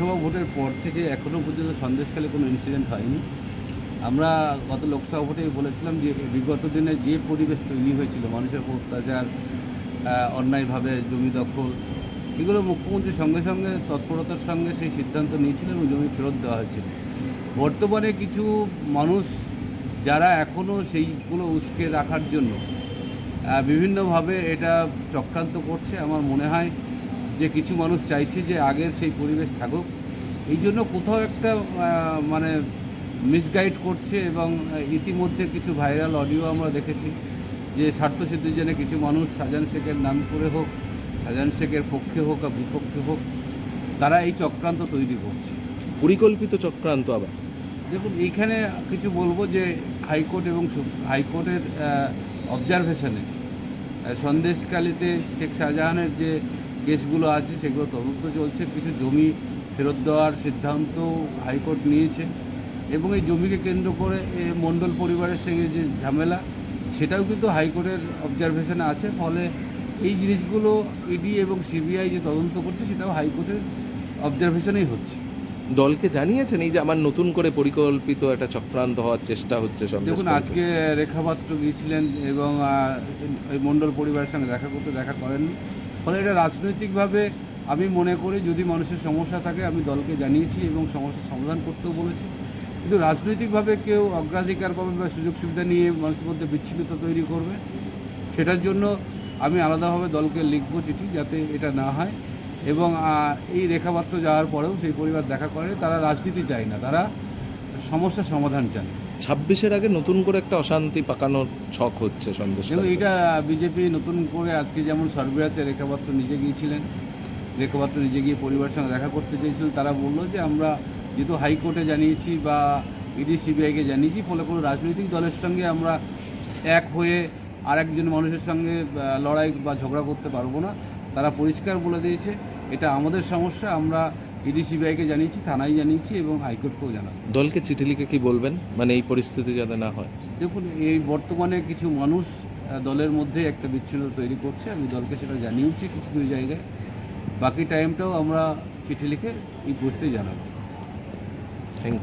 লোকসভা ভোটের পর থেকে এখনও পর্যন্ত সন্দেশকালে কোনো ইনসিডেন্ট হয়নি। আমরা গত লোকসভা ভোটেই বলেছিলাম যে বিগত দিনে যে পরিবেশ তৈরি হয়েছিল, মানুষের অত্যাচার অন্যায়ভাবে জমি দখল, এগুলো মুখ্যমন্ত্রী সঙ্গে সঙ্গে তৎপরতার সঙ্গে সেই সিদ্ধান্ত নিয়েছিলেন এবং জমি ফেরত দেওয়া হয়েছিল। বর্তমানে কিছু মানুষ যারা এখনও সেইগুলো উস্কে রাখার জন্য বিভিন্নভাবে এটা চক্রান্ত করছে। আমার মনে হয় যে কিছু মানুষ চাইছে যে আগের সেই পরিবেশ থাকুক। এই জন্য কোথাও একটা মানে মিসগাইড করছে এবং ইতিমধ্যে কিছু ভাইরাল অডিও আমরা দেখেছি যে স্বার্থসিদ্ধির জন্য কিছু মানুষ শাহজাহান শেখের নাম করে হোক শাহজাহান শেখের পক্ষে হোক আর বিপক্ষে হোক তারা এই চক্রান্ত তৈরি করছে। পরিকল্পিত চক্রান্ত আবার। দেখুন এইখানে কিছু বলব যে হাইকোর্ট এবং হাইকোর্টের অবজারভেশনে সন্দেশকালীতে শেখ শাহজাহানের যে কেসগুলো আছে সেগুলো তদন্ত চলছে। কিছু জমি ফেরত দেওয়ার সিদ্ধান্ত হাইকোর্ট নিয়েছে এবং এই জমিকে কেন্দ্র করে মণ্ডল পরিবারের সঙ্গে যে ঝামেলা সেটাও কিন্তু হাইকোর্টের অবজারভেশনে আছে। ফলে এই জিনিসগুলো ইডি এবং সিবিআই যে তদন্ত করছে সেটাও হাইকোর্টের অবজারভেশনেই হচ্ছে। দলকে জানিয়েছেন এই যে আমার নতুন করে পরিকল্পিত একটা চক্রান্ত হওয়ার চেষ্টা হচ্ছে সব দেখুন আজকে রেখাপাত্র গিয়েছিলেন এবং এই মণ্ডল পরিবারের সঙ্গে দেখা করতে দেখা করেননি। ফলে এটা রাজনৈতিকভাবে আমি মনে করি যদি মানুষের সমস্যা থাকে, আমি দলকে জানিয়েছি এবং সমস্যার সমাধান করতেও বলেছি। কিন্তু রাজনৈতিকভাবে কেউ অগ্রাধিকার পাবে বা সুযোগ সুবিধা নিয়ে মানুষের মধ্যে বিচ্ছিন্নতা তৈরি করবে, সেটার জন্য আমি আলাদাভাবে দলকে লিখব চিঠি যাতে এটা না হয় এবং এই রেখাপাত্র যাওয়ার পরেও সেই পরিবার দেখা করে, তারা রাজনীতি চায় না, তারা সমস্যার সমাধান চায়। ছাব্বিশের আগে নতুন করে একটা অশান্তি পাকানোর ছক হচ্ছে সন্দেশ এটা বিজেপি নতুন করে আজকে যেমন সরবিরাতে রেখাপাত্র নিজে গিয়েছিলেন রেখাপাত্র নিজে গিয়ে পরিবারের সঙ্গে দেখা করতে চেয়েছিলেন তারা বলল যে আমরা যেহেতু হাইকোর্টে জানিয়েছি বা ইডি সিবিআইকে জানিয়েছি ফলে কোনো রাজনৈতিক দলের সঙ্গে আমরা এক হয়ে আরেকজন মানুষের সঙ্গে লড়াই বা ঝগড়া করতে পারব না। তারা পরিষ্কার বলে দিয়েছে এটা আমাদের সমস্যা আমরা ইডি ভাইকে জানিয়েছি থানায় জানিয়েছি এবং হাইকোর্টকেও জানাব। দলকে চিঠি লিখে কি বলবেন? মানে এই পরিস্থিতি যাতে না হয়। দেখুন এই বর্তমানে কিছু মানুষ দলের মধ্যে একটা বিচ্ছিন্ন তৈরি করছে। আমি দলকে সেটা জানিয়েছি কিছু কিছু জায়গায়। বাকি টাইমটাও আমরা চিঠি লিখে এই পরিস্থিতি জানাব। থ্যাংক